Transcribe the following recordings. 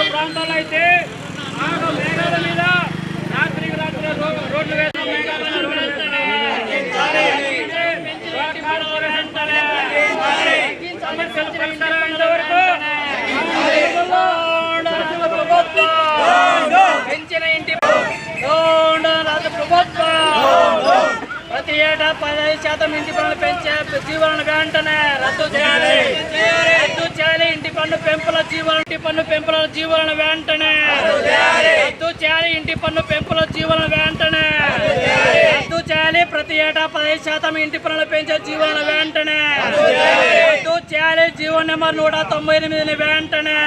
అనేక ప్రాంతాల్లో అయితే ఆగ మేఘాల మీద రాత్రికి రాత్రి రోడ్లు వేసిన మేఘాలను సమస్యలు వరకు పెంచిన ఇంటి ప్రభుత్వం ప్రతి ఏటా పదహైదు శాతం ఇంటి పనులు పెంచే జీవనలు వెంటనే రద్దు చేయాలి పన్ను పెంపుల జీవన ఇంటి పన్ను పెంపుల జీవన వెంటనే. రద్దు చేయాలి ఇంటి పన్ను పెంపుల జీవన వెంటనే. రద్దు చేయాలి ప్రతి ఏటా పదహైదు శాతం ఇంటి పన్నులు పెంచే జీవన వెంటనే. రద్దు చేయాలి జీవో నెంబర్ నూట తొంభై ఎనిమిదిని వెంటనే.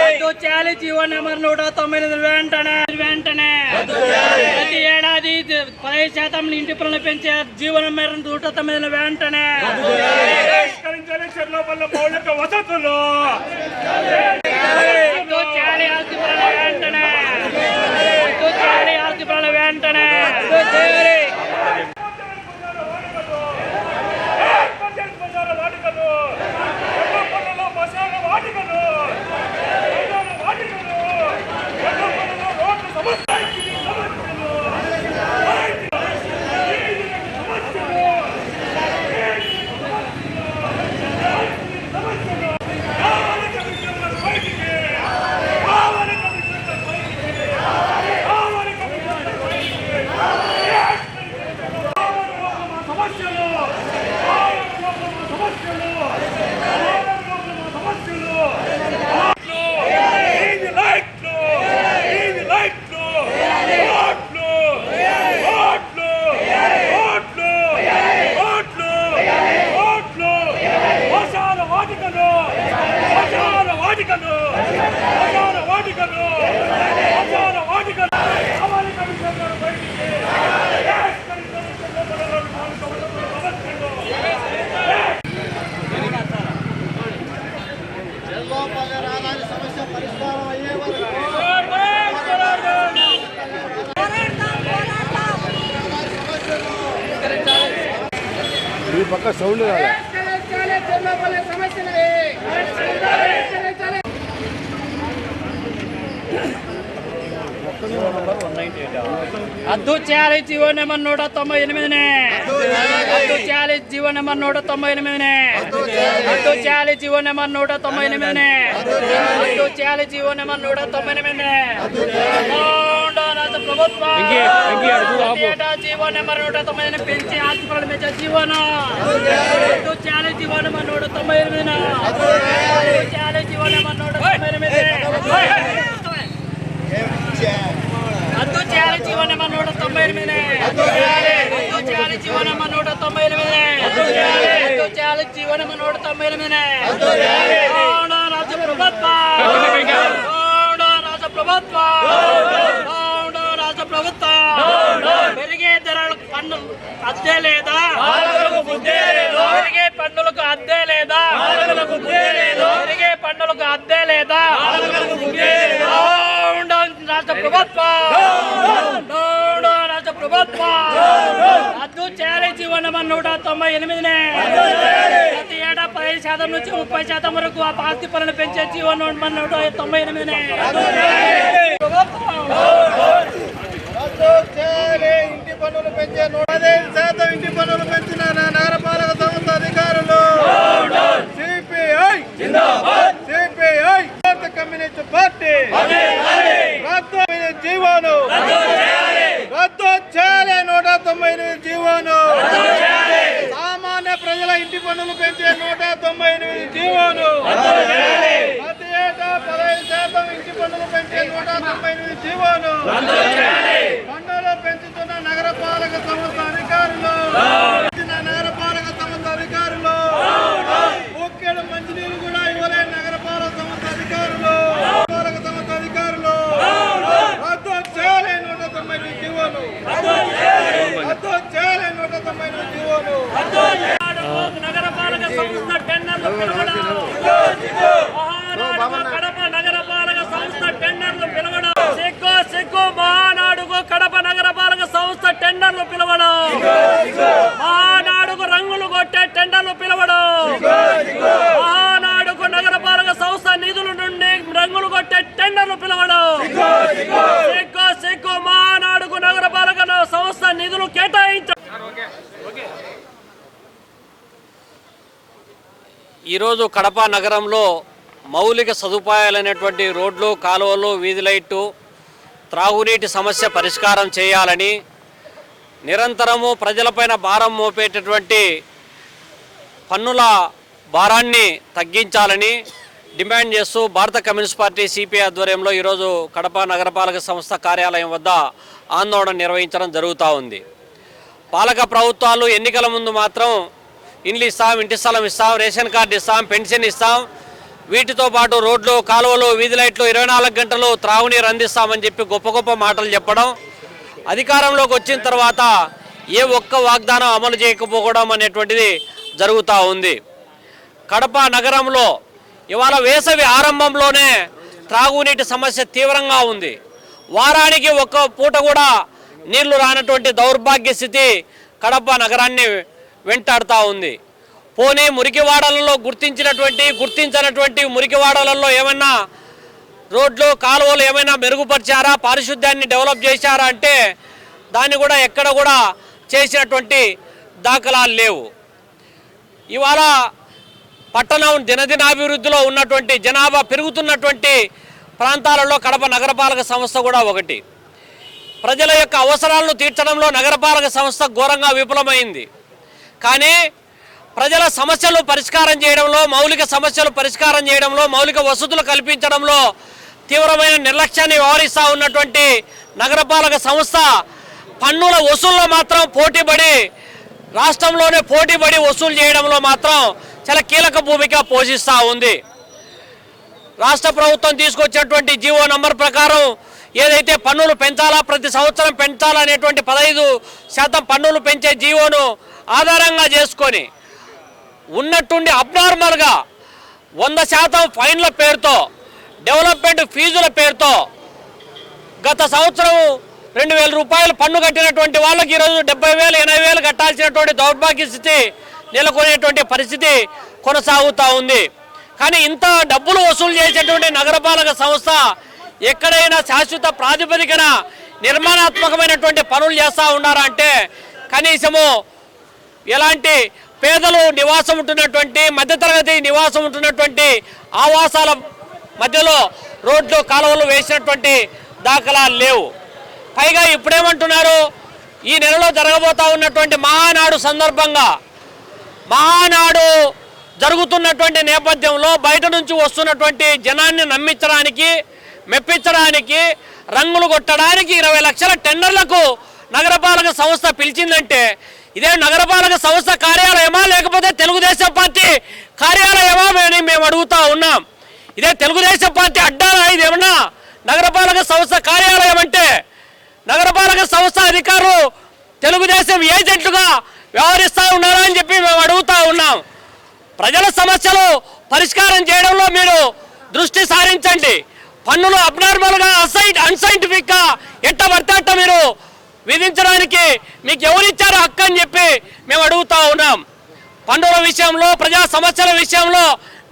రద్దు చేయాలి జీవో నెంబర్ నూట తొంభై ఎనిమిది వెంటనే వెంటనే. ప్రతి ఏడాది పదహైదు శాతం ఇంటి పనులు పెంచే జీవన మేర నూట తొమ్మిది వెంటనే. మౌలిక వసతులు. వెంటనే. వెంటనే. ఈ పక్క సౌండ్ రాలే రద్దు చేయాలి జీవో నెంబర్ నూట తొంభై ఎనిమిదినే. అద్దు చేయాలి జీవో నెంబర్ నూట తొంభై ఎనిమిదినే. అద్దు చేయాలి జీవో నెంబర్ నూట తొంభై ఎనిమిదినే. అద్దు చేయాలి జీవో నెంబర్ నూట తొంభై ఎనిమిదినే. మౌండ రాష్ట్ర ప్రభుత్వం. ఏటా జీవో నెంబర్ నూట తొంభై ఎనిమిది పెంచి ఆస్తిపరులు పెంచే జీవోను? చేయాలి జీవో నెంబర్ నూట తొంభై ఎనిమిదిన రద్దు చేయాలి జీవో నెంబర్ నూట తొంభై ఎనిమిది చేయాలి జీవో నెంబర్ నూట తొంభై ఎనిమిది రద్దు చేయాలి జీవో నెంబర్ నూట తొంభై ఎనిమిది రద్దు చేయాలి జీవో నెంబర్ నూట తొంభై ఎనిమిది అవును రాష్ట్ర ప్రభుత్వం? అవును రాష్ట్ర ప్రభుత్వం అవును రాష్ట్ర ప్రభుత్వం పెరిగే ధరలకు పన్ను అద్దే లేదా? పెరిగే పన్నులకు అద్దే లేదా? పెరిగే పన్నులకు అద్దే లేదా? రాష్ట్ర ప్రభుత్వం. రాష్ట్ర ప్రభుత్వం. రద్దు చేయాలి జీవన నూట తొంభై ఎనిమిదినే? ప్రతి ఏటా పదిహేను శాతం నుంచి ముప్పై శాతం వరకు ఆ ఆస్తి పనులు పెంచే జీవన నూట తొంభై ఎనిమిదినే? ప్రభుత్వం. పన్నులు పెంచే నూట పదిహేను శాతం ఇంటి పన్నులు పెంచిన నా నగరపాలక సంస్థ అధికారులు. సిపిఐ. సిపిఐ. Communist party. రద్దు జీవోను రద్దు చేయాలి. నూట తొంభై ఎనిమిది జీవోను సామాన్య ప్రజల ఇంటి పన్నులు పెంచే నూట తొంభై ఎనిమిది జీవోను ప్రతి ఏటా పదహైదు శాతం ఇంటి పన్నులు పెంచే నూట తొంభై ఎనిమిది జీవోను పన్నులు పెంచుతున్న నగరపాలక సంస్థ అధికారులు పెంచిన నగరపాలక సంస్థ అధికారులు ముఖ్యుడు మంచినీళ్ళు కూడా ఇవ్వలేని నగరపాలక సంస్థ అధికారులు పాలక సంస్థ అధికారులు రద్దు చేయాలి నూట తొంభై ఎనిమిది జీవోను రద్దు చేయాలి నూట తొంభై ఎనిమిది జీవోను నగరపాలక సంస్థ టెండర్లు పిలవడం మహానాడు కడప నగరపాలక సంస్థ టెండర్లు పిలవడం సిగ్గు సిగ్గు మహానాడు ఈరోజు కడప నగరంలో మౌలిక సదుపాయాలైనటువంటి రోడ్లు కాలువలు వీధి లైటు త్రాగునీటి సమస్య పరిష్కారం చేయాలని నిరంతరము ప్రజలపైన భారం మోపేటటువంటి పన్నుల భారాన్ని తగ్గించాలని డిమాండ్ చేస్తూ భారత కమ్యూనిస్ట్ పార్టీ సిపిఐ ఆధ్వర్యంలో ఈరోజు కడప నగరపాలక సంస్థ కార్యాలయం వద్ద ఆందోళన నిర్వహించడం జరుగుతూ ఉంది. పాలక ప్రభుత్వాలు ఎన్నికల ముందు మాత్రం ఇండ్లు ఇస్తాం ఇంటి స్థలం ఇస్తాం రేషన్ కార్డు ఇస్తాం పెన్షన్ ఇస్తాం. వీటితో పాటు రోడ్లు కాలువలు వీధి లైట్లు ఇరవై నాలుగు గంటలు త్రాగునీరు అందిస్తామని చెప్పి గొప్ప గొప్ప మాటలు చెప్పడం. అధికారంలోకి వచ్చిన తర్వాత ఏ ఒక్క వాగ్దానం అమలు చేయకపోవడం అనేటువంటిది జరుగుతూ ఉంది. కడప నగరంలో ఇవాళ వేసవి ఆరంభంలోనే త్రాగునీటి సమస్య తీవ్రంగా ఉంది. వారానికి ఒక్క పూట కూడా నీళ్ళు రానటువంటి దౌర్భాగ్య స్థితి కడప నగరాన్ని వెంటాడుతూ ఉంది. పోనీ మురికివాడలలో గుర్తించినటువంటి గుర్తించినటువంటి మురికివాడలలో ఏమన్నా రోడ్లు కాలువలు ఏమైనా మెరుగుపరిచారా పారిశుద్ధ్యాన్ని డెవలప్ చేశారా అంటే దాన్ని కూడా ఎక్కడ కూడా చేసినటువంటి దాఖలాలు లేవు. ఇవాళ పట్టణం దినదినాభివృద్ధిలో ఉన్నటువంటి జనాభా పెరుగుతున్నటువంటి ప్రాంతాలలో కడప నగరపాలక సంస్థ కూడా ఒకటి. ప్రజల యొక్క అవసరాలను తీర్చడంలో నగరపాలక సంస్థ ఘోరంగా విఫలమైంది. కానీ ప్రజల సమస్యలు పరిష్కారం చేయడంలో మౌలిక సమస్యలు పరిష్కారం చేయడంలో మౌలిక వసతులు కల్పించడంలో తీవ్రమైన నిర్లక్ష్యాన్ని వ్యవహరిస్తూ ఉన్నటువంటి నగరపాలక సంస్థ పన్నుల వసూల్లో మాత్రం పోటీపడి రాష్ట్రంలోనే పోటీపడి వసూలు చేయడంలో మాత్రం చాలా కీలక భూమిక పోషిస్తూ ఉంది. రాష్ట్ర ప్రభుత్వం తీసుకొచ్చినటువంటి జీవో నంబర్ ప్రకారం ఏదైతే పన్నులు పెంచాలా ప్రతి సంవత్సరం పెంచాలా అనేటువంటి పదహైదు శాతం పన్నులు పెంచే జీవోను ఆధారంగా చేసుకొని ఉన్నట్టుండి అబ్నార్మల్గా వంద శాతం ఫైన్ల పేరుతో డెవలప్మెంట్ ఫీజుల పేరుతో గత సంవత్సరం రెండు వేల రూపాయలు పన్ను కట్టినటువంటి వాళ్ళకి ఈరోజు డెబ్బై వేలు ఎనభై వేలు కట్టాల్సినటువంటి దౌర్భాగ్య స్థితి నెలకొనేటువంటి పరిస్థితి కొనసాగుతూ ఉంది. కానీ ఇంత డబ్బులు వసూలు చేసేటువంటి నగరపాలక సంస్థ ఎక్కడైనా శాశ్వత ప్రాతిపదికన నిర్మాణాత్మకమైనటువంటి పనులు చేస్తూ ఉన్నారా అంటే కనీసము ఎలాంటి పేదలు నివాసం ఉంటున్నటువంటి మధ్యతరగతి నివాసం ఉంటున్నటువంటి ఆవాసాల మధ్యలో రోడ్లు కాలువలు వేసినటువంటి దాఖలాలు లేవు. పైగా ఇప్పుడేమంటున్నారు ఈ నెలలో జరగబోతా ఉన్నటువంటి మహానాడు సందర్భంగా మహానాడు జరుగుతున్నటువంటి నేపథ్యంలో బయట నుంచి వస్తున్నటువంటి జనాన్ని నమ్మించడానికి మెప్పించడానికి రంగులు కొట్టడానికి ఇరవై లక్షల టెండర్లకు నగరపాలక సంస్థ పిలిచిందంటే ఇదే నగరపాలక సంస్థ కార్యాలయమా లేకపోతే తెలుగుదేశం పార్టీ కార్యాలయమా అని మేము అడుగుతా ఉన్నాం. ఇదే తెలుగుదేశం పార్టీ అడ్డాలా? ఇది ఏమన్నా నగరపాలక సంస్థ కార్యాలయం అంటే నగరపాలక సంస్థ అధికారులు తెలుగుదేశం ఏజెంట్లుగా వ్యవహరిస్తూ ఉన్నారా అని చెప్పి మేము అడుగుతా ఉన్నాం. ప్రజల సమస్యలు పరిష్కారం చేయడంలో మీరు దృష్టి సారించండి. పన్నులు అబ్నార్మల్గా అసైన్ అన్సైంటిఫిక్గా ఎట్ట పడితే అట్ట మీరు విధించడానికి మీకు ఎవరిచ్చారు హక్కు అని చెప్పి మేము అడుగుతా ఉన్నాం. పన్నుల విషయంలో ప్రజా సమస్యల విషయంలో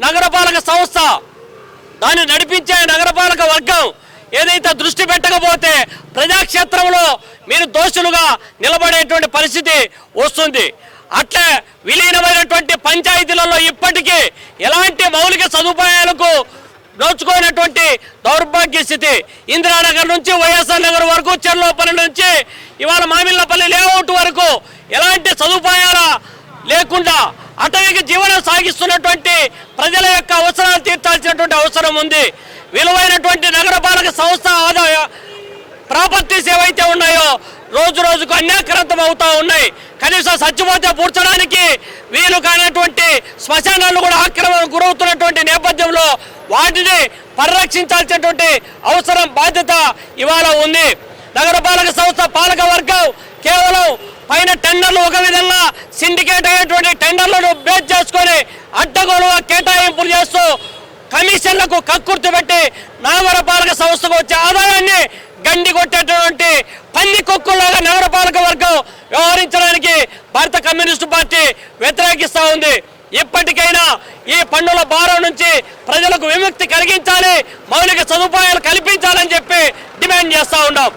నగరపాలక సంస్థ దాన్ని నడిపించే నగరపాలక వర్గం ఏదైతే దృష్టి పెట్టకపోతే ప్రజాక్షేత్రంలో మీరు దోషులుగా నిలబడేటువంటి పరిస్థితి వస్తుంది. అట్లే విలీనమైనటువంటి పంచాయతీలలో ఇప్పటికీ ఎలాంటి మౌలిక సదుపాయాలకు నోచుకోనటువంటి దౌర్భాగ్య స్థితి. ఇందిరానగర్ నుంచి వైఎస్ఆర్ నగర్ వరకు చెర్లోపల్లి నుంచి ఇవాళ మామిళ్ళపల్లి లేఅవుట్ వరకు ఎలాంటి సదుపాయాల లేకుండా అటవికి జీవనం సాగిస్తున్నటువంటి ప్రజల యొక్క అవసరాలు తీర్చాల్సినటువంటి అవసరం ఉంది. విలువైనటువంటి నగరపాలక సంస్థ ఆదాయ ప్రాపర్టీస్ ఏవైతే ఉన్నాయో రోజు రోజుకు అన్యాక్రాంతం అవుతూ ఉన్నాయి. కనీసం చచ్చిపోతే పూడ్చడానికి వీలు కానటువంటి శ్మశానాలు కూడా ఆక్రమణకు గురవుతున్నటువంటి నేపథ్యంలో వాటిని పరిరక్షించాల్సినటువంటి అవసరం బాధ్యత ఇవాళ ఉంది. నగరపాలక సంస్థ పాలక వర్గం కేవలం పైన టెండర్లు ఒక విధంగా సిండికేట్ అయ్యేటువంటి టెండర్లను బేస్ చేసుకొని అడ్డగోలుగా కేటాయింపులు చేస్తూ కమిషన్లకు కక్కుర్తి పెట్టి నగరపాలక సంస్థకు వచ్చే ఆదాయాన్ని గండి కొట్టేటటువంటి పల్లి కొక్కుల్లాగా నగరపాలక వర్గం వ్యవహరించడానికి భారత కమ్యూనిస్టు పార్టీ వ్యతిరేకిస్తూ ఉంది. ఇప్పటికైనా ఈ పన్నుల భారం నుంచి ప్రజలకు విముక్తి కలిగించాలి మౌలిక సదుపాయాలు కల్పించాలని చెప్పి డిమాండ్ చేస్తూ ఉన్నాం.